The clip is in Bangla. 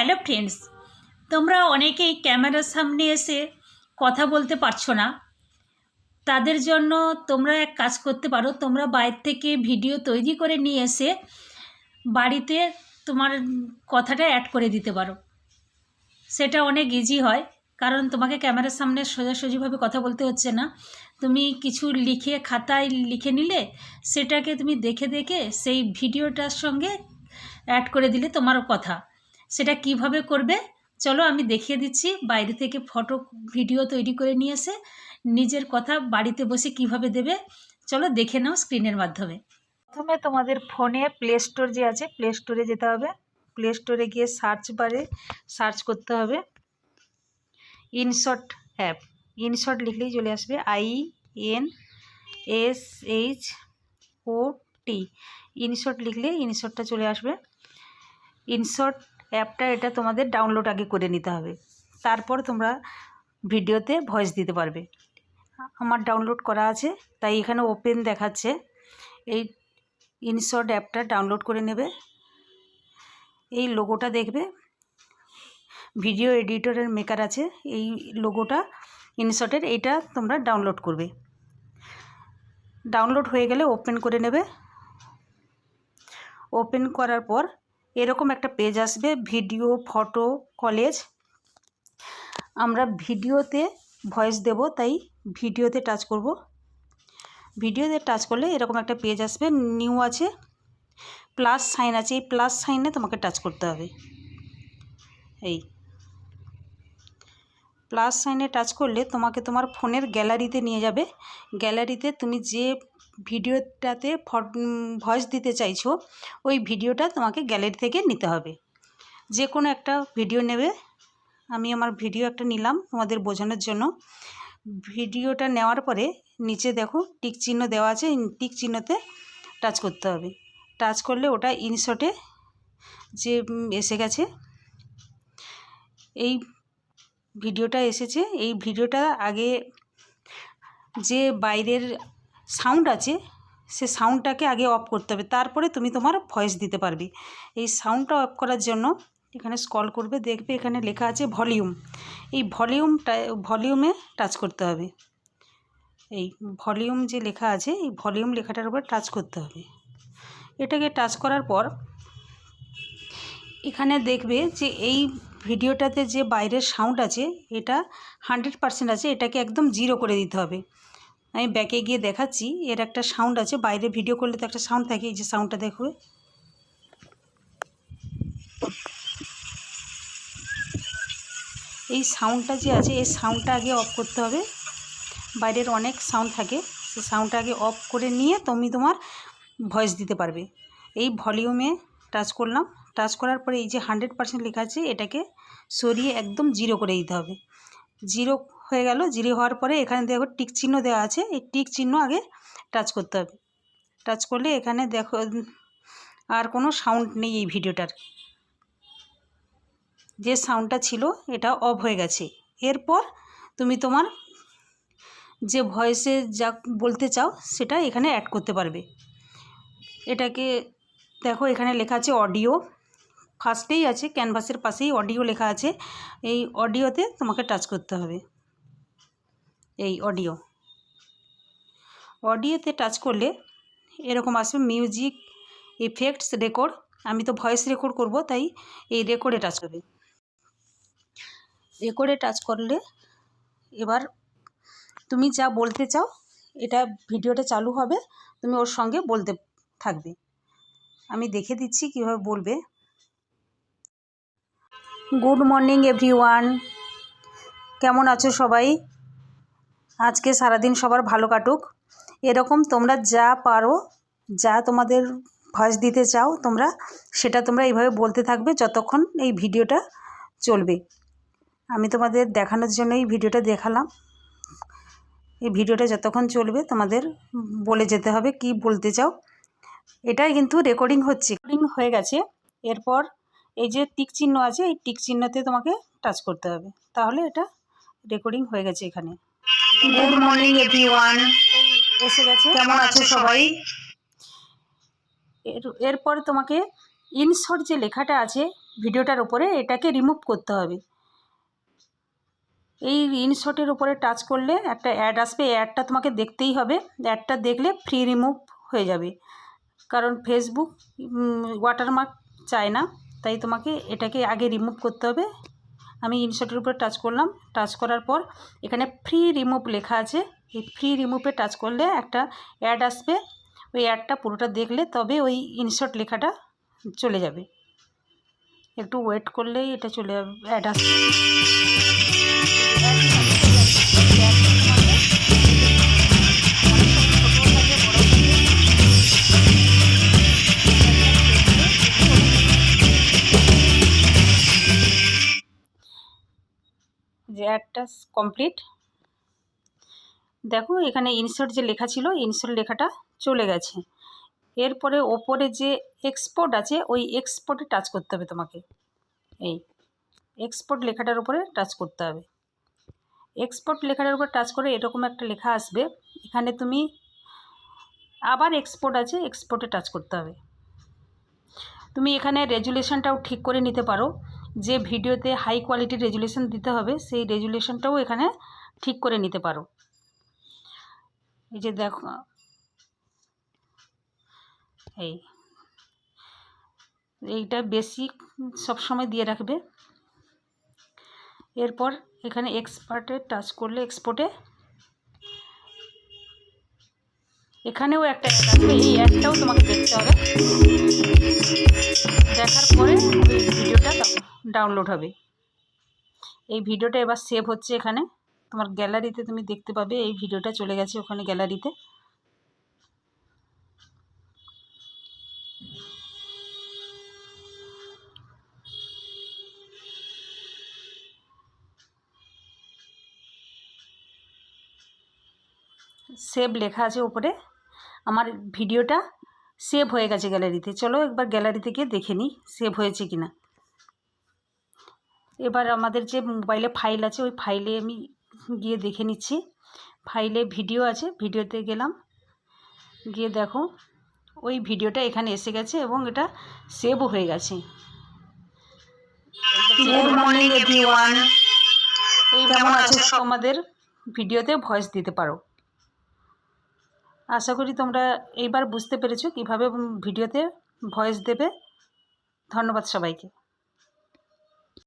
হ্যালো ফ্রেন্ডস, তোমরা অনেকেই ক্যামেরার সামনে এসে কথা বলতে পারছ না। তাদের জন্য তোমরা এক কাজ করতে পারো, তোমরা বাইরে থেকে ভিডিও তৈরি করে নিয়ে এসে বাড়িতে তোমার কথাটা অ্যাড করে দিতে পারো। সেটা অনেক ইজি হয়, কারণ তোমাকে ক্যামেরার সামনে সোজাসুজিভাবে কথা বলতে হচ্ছে না। তুমি কিছু লিখে, খাতায় লিখে নিলে সেটাকে তুমি দেখে দেখে সেই ভিডিওটার সঙ্গে অ্যাড করে দিলে তোমার কথা। সেটা কীভাবে করবে? চলো আমি দেখিয়ে দিচ্ছি। বাইরে থেকে ফটো ভিডিও তৈরি করে নিয়ে এসে নিজের কথা বাড়িতে বসে কীভাবে দেবে? চলো দেখে নাও স্ক্রিনের মাধ্যমে। প্রথমে তোমাদের ফোনে প্লে স্টোর যে আছে প্লে স্টোরে যেতে হবে। প্লে স্টোরে গিয়ে সার্চ বারে সার্চ করতে হবে। ইনশট অ্যাপ ইনশট লিখলেই চলে আসবে I N S H O T InShot লিখলে ইনশটটা চলে আসবে। ইনশট অ্যাপটা এটা তোমাদের ডাউনলোড আগে করে নিতে হবে। তারপর তোমরা ভিডিওতে ভয়েস দিতে পারবে। আমার ডাউনলোড করা আছে, তাই এখানে ওপেন দেখাচ্ছে। এই ইনশট অ্যাপটা ডাউনলোড করে নেবে। এই লোগোটা দেখবে। ভিডিও এডিটরের মেকার আছে। এই লোগোটা ইনশটের এইটা তোমরা ডাউনলোড করবে। ডাউনলোড হয়ে গেলে ওপেন করে নেবে। ওপেন করার পর এরকম একটা পেজ আসবে ভিডিও ফটো কলেজ আমরা ভিডিওতে ভয়েস দেব, তাই ভিডিওতে টাচ করব। ভিডিওতে টাচ করলে এরকম একটা পেজ আসবে নিউ আছে প্লাস সাইন আছে, এই প্লাস সাইনে তোমাকে টাচ করতে হবে। এই। প্লাস সাইনে টাচ করলে তোমাকে তোমার ফোনের গ্যালারিতে নিয়ে যাবে। গ্যালারিতে তুমি যে ভিডিওটাতে ভয়েস দিতে চাইছো, ওই ভিডিওটা তোমাকে গ্যালারি থেকে নিতে হবে। যে কোনো একটা ভিডিও নেবে। আমি আমার ভিডিও একটা নিলাম তোমাদের বোঝানোর জন্য। ভিডিওটা নেওয়ার পরে নিচে দেখো টিক চিহ্ন দেওয়া আছে টিক চিহ্নতে টাচ করতে হবে। টাচ করলে ওটা ইনশটে যে এসে গেছে, এই ভিডিওটা এসেছে। এই ভিডিওটা আগে যে বাইরের সাউন্ড আছে, সে সাউন্ডটাকে আগে অফ করতে হবে, তারপরে তুমি তোমার ভয়েস দিতে পারবে। এই সাউন্ডটা অফ করার জন্য এখানে স্কল করবে, দেখবে এখানে লেখা আছে ভলিউম এই ভলিউমটা ভলিউমে টাচ করতে হবে। এই ভলিউম যে লেখা আছে, এই ভলিউম লেখাটার উপর টাচ করতে হবে। এটাকে টাচ করার পর এখানে দেখবে যে এই ভিডিওটাতে যে বাইরের সাউন্ড আছে, এটা হান্ড্রেড পারসেন্ট আছে, এটাকে একদম জিরো করে দিতে হবে। আমি ব্যাকে গিয়ে দেখাচ্ছি, এর একটা সাউন্ড আছে, বাইরে ভিডিও করলে তো একটা সাউন্ড থাকে, এই যে সাউন্ডটা দেখবে এই সাউন্ডটা যে আছে, এই সাউন্ডটা আগে অফ করতে হবে। বাইরের অনেক সাউন্ড থাকে সে সাউন্ডটা আগে অফ করে নিয়ে তুমি তোমার ভয়েস দিতে পারবে। এই ভলিউমে টাচ করলাম টাচ করার পরে এই যে হান্ড্রেড পার্সেন্ট লেখা আছে, এটাকে সরিয়ে একদম জিরো করে দিতে হবে। জিরো হয়ে গেল, জিরো হওয়ার পরে এখানে দেখো টিক চিহ্ন দেওয়া আছে, এই টিক চিহ্ন আগে টাচ করতে হবে। টাচ করলে এখানে দেখো, আর কোনো সাউন্ড নেই এই ভিডিওটার। যে সাউন্ডটা ছিল, এটা অফ হয়ে গেছে। এরপর তুমি তোমার যে ভয়েসে যা বলতে চাও, সেটা এখানে অ্যাড করতে পারবে। এটাকে দেখো, এখানে লেখা আছে অডিও ফার্স্টেই আছে ক্যানভাসের পাশেই অডিও লেখা আছে। এই অডিওতে তোমাকে টাচ করতে হবে। এই অডিও। অডিওতে টাচ করলে এরকম আসবে মিউজিক ইফেক্টস রেকর্ড আমি তো ভয়েস রেকর্ড করব, তাই এই রেকর্ডে টাচ করবে রেকর্ডে টাচ করলে এবার তুমি যা বলতে চাও, এটা ভিডিওটা চালু হবে, তুমি ওর সঙ্গে বলতে থাকবে। আমি দেখে দিচ্ছি কীভাবে বলবে। গুড মর্নিং এভরিওয়ান কেমন আছো সবাই? আজকে সারাদিন সবার ভালো কাটুক। এরকম তোমরা যা পারো, যা তোমাদের ভয়েস দিতে চাও, তোমরা সেটা তোমরা এইভাবে বলতে থাকবে যতক্ষণ এই ভিডিওটা চলবে। আমি তোমাদের দেখানোর জন্য এই ভিডিওটা দেখালাম। এই ভিডিওটা যতক্ষণ চলবে তোমাদের বলে যেতে হবে কি বলতে চাও। এটাই কিন্তু রেকর্ডিং হচ্ছে। রেকর্ডিং হয়ে গেছে। এরপর এই যে টিক চিহ্ন আছে, এই টিক চিহ্নতে তোমাকে টাচ করতে হবে। তাহলে এটা রেকর্ডিং হয়ে গেছে এখানে। গুড মর্নিং এভরিওয়ান এসে গেছে? কেমন আছো সবাই? এর এরপর তোমাকে ইনশট যে লেখাটা আছে ভিডিওটার উপরে এটাকে রিমুভ করতে হবে। এই ইনশটের উপরে টাচ করলে একটা অ্যাড আসবে। অ্যাডটা তোমাকে দেখতেই হবে। অ্যাডটা দেখলে ফ্রি রিমুভ হয়ে যাবে। কারণ ফেসবুক ওয়াটারমার্ক চায় না তাই তোমাকে এটাকে আগে রিমুভ করতে হবে। আমি ইনশটের উপরে টাচ করলাম। টাচ করার পর এখানে ফ্রি রিমুভ লেখা আছে। এই ফ্রি রিমুভে টাচ করলে একটা অ্যাড আসবে। ওই অ্যাডটা পুরোটা দেখলে তবে ওই ইনশট লেখাটা চলে যাবে। একটু ওয়েট করলেই এটা চলে যাবে অ্যাড আসবে। অ্যাডটা কমপ্লিট দেখো, এখানে ইনসার্ট যে লেখা ছিল ইনসার্ট লেখাটা চলে গেছে। এরপরে ওপরে যে এক্সপোর্ট আছে, ওই এক্সপোর্টে টাচ করতে হবে তোমাকে। এই এক্সপোর্ট লেখাটার উপরে টাচ করতে হবে। এক্সপোর্ট লেখাটার উপর টাচ করে এরকম একটা লেখা আসবে। এখানে তুমি আবার এক্সপোর্ট আছে এক্সপোর্টে টাচ করতে হবে। তুমি এখানে রেজুলেশনটাও ঠিক করে নিতে পারো। যে ভিডিওতে হাই কোয়ালিটির রেজুলেশন দিতে হবে, সেই রেজুলেশনটাও এখানে ঠিক করে নিতে পারো। এই যে দেখো, এই, এইটা বেশি সবসময় দিয়ে রাখবে। এরপর এখানে এক্সপার্টে টাচ করলে এক্সপোর্টে এখানেও একটা অ্যাড আসবে এই অ্যাডটাও তোমাকে দেখতে হবে। দেখার পরে ভিডিওটা ডাউনলোড হবে। এই ভিডিওটা এবার সেভ হচ্ছে এখানে। তোমার গ্যালারিতে তুমি দেখতে পাবে, এই ভিডিওটা চলে গেছে ওখানে গ্যালারিতে সেভ লেখা আছে উপরে। আমার ভিডিওটা সেভ হয়ে গেছে গ্যালারিতে চলো একবার গ্যালারিতে গিয়ে দেখে নিই সেভ হয়েছে কি না এবার আমাদের যে মোবাইলে ফাইল আছে ওই ফাইলে আমি গিয়ে দেখে নিচ্ছি। ফাইলে ভিডিও আছে ভিডিওতে গেলাম। গিয়ে দেখো ওই ভিডিওটা এখানে এসে গেছে এবং এটা সেভও হয়ে গেছে। এভরিওয়ান এইভাবে আছে তোমাদের? ভিডিওতে ভয়েস দিতে পারো। আশা করি তোমরা এইবার বুঝতে পেরেছ কীভাবে ভিডিওতে ভয়েস দেবে। ধন্যবাদ সবাইকে।